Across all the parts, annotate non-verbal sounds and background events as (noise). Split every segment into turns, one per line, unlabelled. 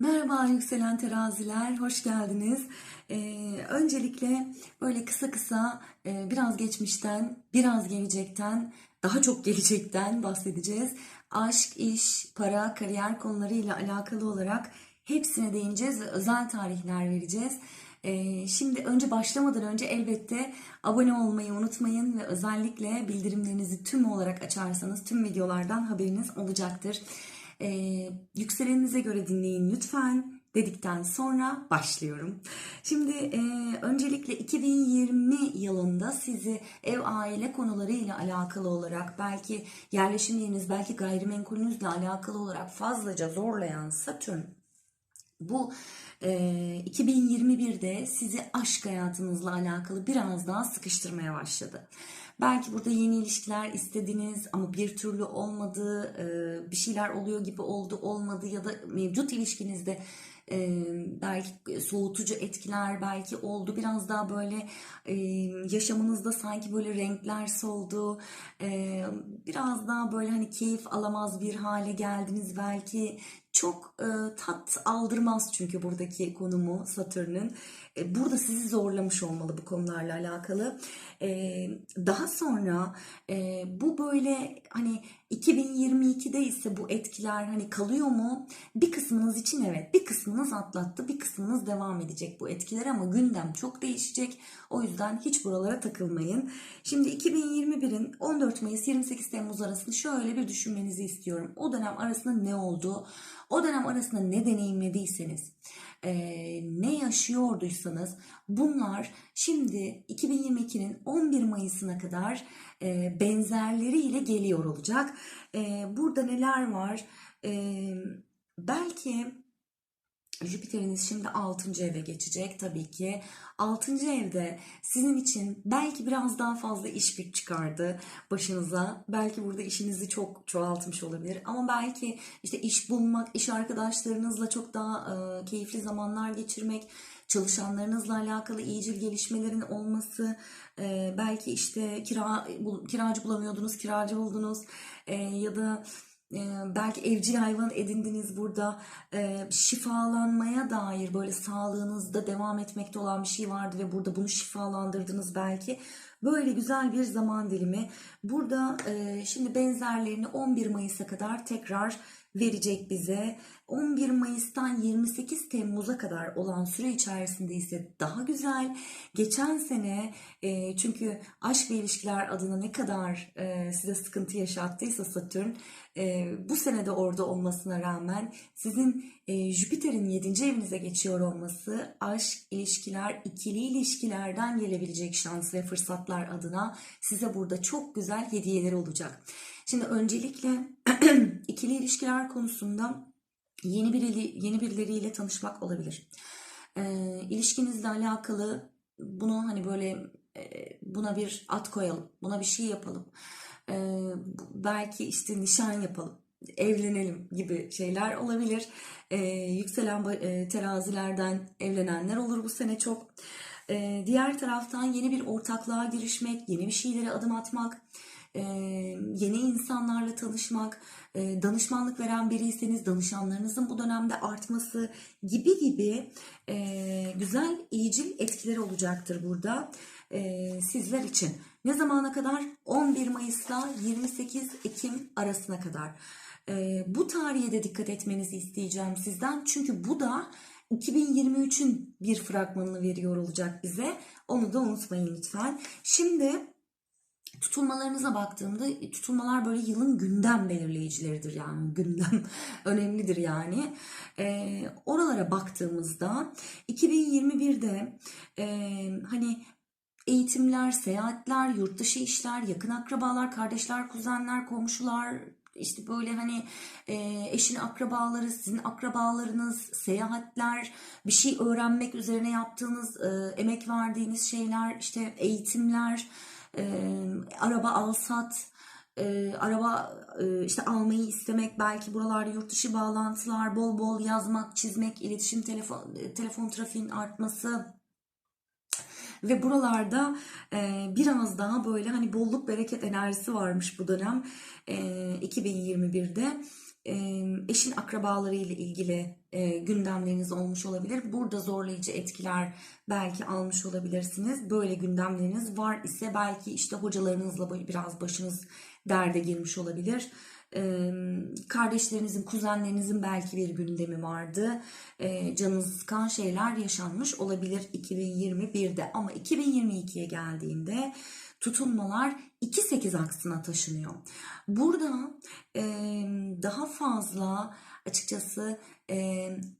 Merhaba yükselen teraziler, hoş geldiniz. Ee, öncelikle böyle kısa kısa e, biraz geçmişten, biraz gelecekten, daha çok gelecekten bahsedeceğiz. Aşk, iş, para, kariyer konularıyla alakalı olarak hepsine değineceğiz ve özel tarihler vereceğiz. Ee, şimdi önce başlamadan önce elbette abone olmayı unutmayın ve özellikle bildirimlerinizi tüm olarak açarsanız tüm videolardan haberiniz olacaktır. Ee, yükseleninize göre dinleyin lütfen dedikten sonra başlıyorum. Şimdi e, öncelikle 2020 yılında sizi ev aile konularıyla alakalı olarak belki yerleşim yeriniz belki gayrimenkulünüzle alakalı olarak fazlaca zorlayan Satürn bu e, 2021'de sizi aşk hayatınızla alakalı biraz daha sıkıştırmaya başladı. Belki burada yeni ilişkiler istediniz ama bir türlü olmadı, e, bir şeyler oluyor gibi oldu olmadı ya da mevcut ilişkinizde e, belki soğutucu etkiler belki oldu. Biraz daha böyle e, yaşamınızda sanki böyle renkler soldu. E, biraz daha böyle hani keyif alamaz bir hale geldiniz belki. Çok e, tat aldırmaz çünkü buradaki konumu Satürn'ün. E, burada sizi zorlamış olmalı bu konularla alakalı. E, daha sonra e, bu böyle hani 2022'de ise bu etkiler hani kalıyor mu? Bir kısmınız için evet, bir kısmınız atlattı, bir kısmınız devam edecek bu etkiler ama gündem çok değişecek. O yüzden hiç buralara takılmayın. Şimdi 2021'in 14 Mayıs 28 Temmuz arasında şöyle bir düşünmenizi istiyorum. O dönem arasında ne oldu? O dönem arasında ne deneyimlediyseniz, e, ne yaşıyorduysanız bunlar şimdi 2022'nin 11 Mayıs'ına kadar e, benzerleriyle geliyor olacak. E, burada neler var? E, belki Jüpiter'iniz şimdi 6. eve geçecek tabii ki. 6. evde sizin için belki biraz daha fazla iş güç çıkardı başınıza. Belki burada işinizi çok çoğaltmış olabilir. Ama belki işte iş bulmak, iş arkadaşlarınızla çok daha e, keyifli zamanlar geçirmek, çalışanlarınızla alakalı iyicil gelişmelerin olması, e, belki işte kira bul- kiracı bulamıyordunuz, kiracı buldunuz e, ya da belki evcil hayvan edindiniz burada şifalanmaya dair böyle sağlığınızda devam etmekte olan bir şey vardı ve burada bunu şifalandırdınız belki. Böyle güzel bir zaman dilimi. Burada şimdi benzerlerini 11 Mayıs'a kadar tekrar verecek bize. 11 Mayıs'tan 28 Temmuz'a kadar olan süre içerisinde ise daha güzel. Geçen sene e, çünkü aşk ve ilişkiler adına ne kadar e, size sıkıntı yaşattıysa Satürn e, bu sene de orada olmasına rağmen sizin e, Jüpiter'in 7. evinize geçiyor olması aşk, ilişkiler, ikili ilişkilerden gelebilecek şans ve fırsatlar adına size burada çok güzel hediyeler olacak. Şimdi öncelikle (clears throat) ikili ilişkiler konusunda yeni biri yeni birileriyle tanışmak olabilir. Ee, ilişkinizle alakalı bunu hani böyle e, buna bir at koyalım, buna bir şey yapalım. Ee, belki işte nişan yapalım, evlenelim gibi şeyler olabilir. Ee, yükselen e, terazilerden evlenenler olur bu sene çok. Ee, diğer taraftan yeni bir ortaklığa girişmek, yeni bir şeylere adım atmak, e, yeni insanlarla tanışmak, e, danışmanlık veren biriyseniz danışanlarınızın bu dönemde artması gibi gibi e, güzel iyicil etkileri olacaktır burada e, sizler için. Ne zamana kadar? 11 Mayıs'la 28 Ekim arasına kadar. Bu tarihe de dikkat etmenizi isteyeceğim sizden. Çünkü bu da 2023'ün bir fragmanını veriyor olacak bize. Onu da unutmayın lütfen. Şimdi tutulmalarınıza baktığımda e, tutulmalar böyle yılın gündem belirleyicileridir yani (laughs) gündem önemlidir yani. Ee, oralara baktığımızda 2021'de e, hani eğitimler, seyahatler, yurt dışı işler, yakın akrabalar, kardeşler, kuzenler, komşular, işte böyle hani e, eşin akrabaları, sizin akrabalarınız, seyahatler, bir şey öğrenmek üzerine yaptığınız, e, emek verdiğiniz şeyler, işte eğitimler, e, araba alsat, e, araba e, işte almayı istemek, belki buralarda yurt dışı bağlantılar, bol bol yazmak, çizmek, iletişim telefon telefon trafiğin artması ve buralarda e, biraz daha böyle hani bolluk bereket enerjisi varmış bu dönem e, 2021'de. Eşin akrabaları ile ilgili e, gündemleriniz olmuş olabilir. Burada zorlayıcı etkiler belki almış olabilirsiniz. Böyle gündemleriniz var ise belki işte hocalarınızla biraz başınız derde girmiş olabilir. Kardeşlerinizin, kuzenlerinizin belki bir gündemi vardı. E, sıkan şeyler yaşanmış olabilir 2021'de ama 2022'ye geldiğinde tutulmalar 2-8 aksına taşınıyor. Burada e, daha fazla açıkçası e,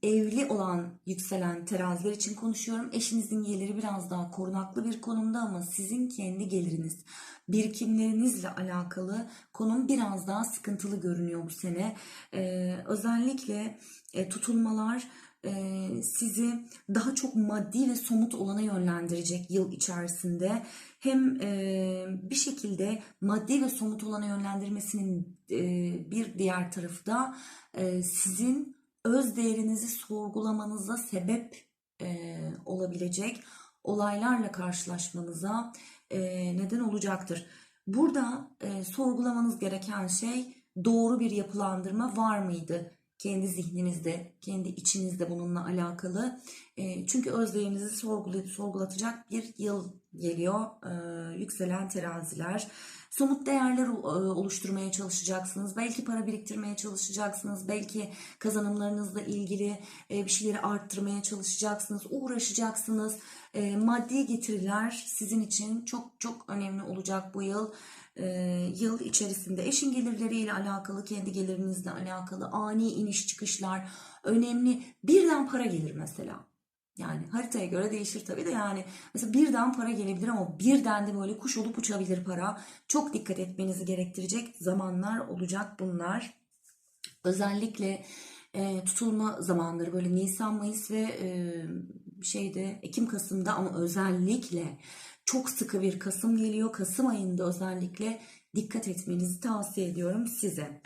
evli olan yükselen teraziler için konuşuyorum. Eşinizin geliri biraz daha korunaklı bir konumda ama sizin kendi geliriniz, birikimlerinizle alakalı konum biraz daha sıkıntılı görünüyor bu sene. E, özellikle e, tutulmalar sizi daha çok maddi ve somut olana yönlendirecek yıl içerisinde. Hem bir şekilde maddi ve somut olana yönlendirmesinin bir diğer tarafı da sizin öz değerinizi sorgulamanıza sebep olabilecek olaylarla karşılaşmanıza neden olacaktır. Burada sorgulamanız gereken şey doğru bir yapılandırma var mıydı? Kendi zihninizde, kendi içinizde bununla alakalı. E, çünkü özdeğerinizi sorgulatacak bir yıl geliyor. E, yükselen teraziler. Somut değerler e, oluşturmaya çalışacaksınız. Belki para biriktirmeye çalışacaksınız. Belki kazanımlarınızla ilgili e, bir şeyleri arttırmaya çalışacaksınız. Uğraşacaksınız. Maddi getiriler sizin için çok çok önemli olacak bu yıl yıl içerisinde eşin gelirleriyle alakalı, kendi gelirinizle alakalı ani iniş çıkışlar önemli. Birden para gelir mesela. Yani haritaya göre değişir tabii de yani mesela birden para gelebilir ama birden de böyle kuş olup uçabilir para. Çok dikkat etmenizi gerektirecek zamanlar olacak bunlar. Özellikle e, tutulma zamanları böyle Nisan, Mayıs ve e, şeyde Ekim, Kasım'da ama özellikle çok sıkı bir Kasım geliyor. Kasım ayında özellikle dikkat etmenizi tavsiye ediyorum size.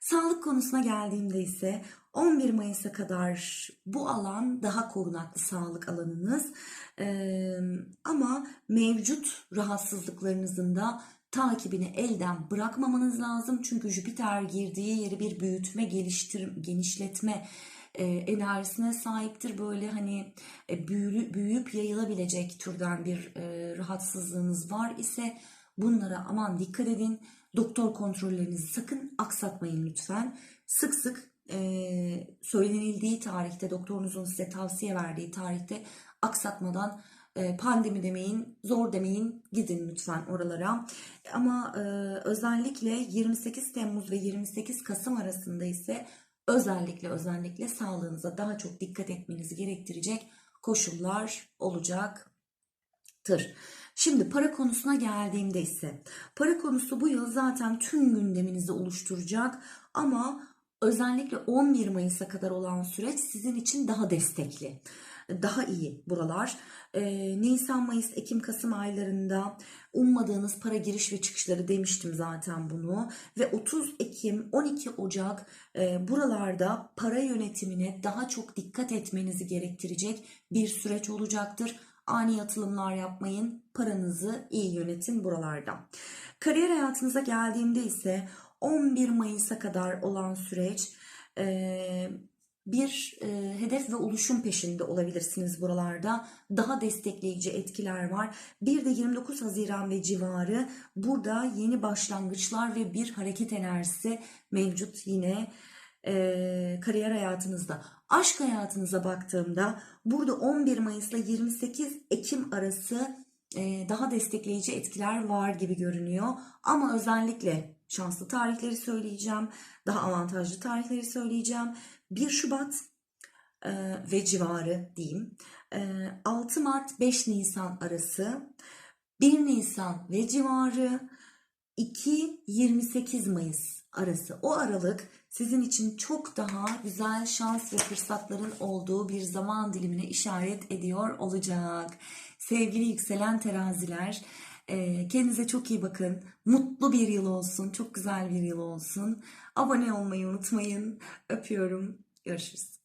Sağlık konusuna geldiğimde ise 11 Mayıs'a kadar bu alan daha korunaklı sağlık alanınız. Ee, ama mevcut rahatsızlıklarınızın da takibini elden bırakmamanız lazım. Çünkü Jüpiter girdiği yeri bir büyütme, geliştir, genişletme e, enerjisine sahiptir. Böyle hani e, büyüyüp yayılabilecek türden bir e, rahatsızlığınız var ise bunlara aman dikkat edin. Doktor kontrollerinizi sakın aksatmayın lütfen. Sık sık söylenildiği tarihte doktorunuzun size tavsiye verdiği tarihte aksatmadan pandemi demeyin, zor demeyin, gidin lütfen oralara. Ama özellikle 28 Temmuz ve 28 Kasım arasında ise özellikle özellikle sağlığınıza daha çok dikkat etmenizi gerektirecek koşullar olacaktır. Şimdi para konusuna geldiğimde ise para konusu bu yıl zaten tüm gündeminizi oluşturacak ama özellikle 11 Mayıs'a kadar olan süreç sizin için daha destekli daha iyi buralar. Ee, Nisan, Mayıs, Ekim, Kasım aylarında ummadığınız para giriş ve çıkışları demiştim zaten bunu. Ve 30 Ekim, 12 Ocak e, buralarda para yönetimine daha çok dikkat etmenizi gerektirecek bir süreç olacaktır. Ani atılımlar yapmayın, paranızı iyi yönetin buralarda. Kariyer hayatınıza geldiğimde ise 11 Mayıs'a kadar olan süreç bir hedef ve oluşum peşinde olabilirsiniz buralarda. Daha destekleyici etkiler var. Bir de 29 Haziran ve civarı burada yeni başlangıçlar ve bir hareket enerjisi mevcut yine kariyer hayatınızda. Aşk hayatınıza baktığımda burada 11 Mayıs ile 28 Ekim arası daha destekleyici etkiler var gibi görünüyor. Ama özellikle şanslı tarihleri söyleyeceğim. Daha avantajlı tarihleri söyleyeceğim. 1 Şubat e, ve civarı diyeyim. E, 6 Mart 5 Nisan arası 1 Nisan ve civarı 2-28 Mayıs arası o aralık sizin için çok daha güzel şans ve fırsatların olduğu bir zaman dilimine işaret ediyor olacak. Sevgili yükselen teraziler e, kendinize çok iyi bakın. Mutlu bir yıl olsun. Çok güzel bir yıl olsun. Abone olmayı unutmayın. Öpüyorum. Görüşürüz.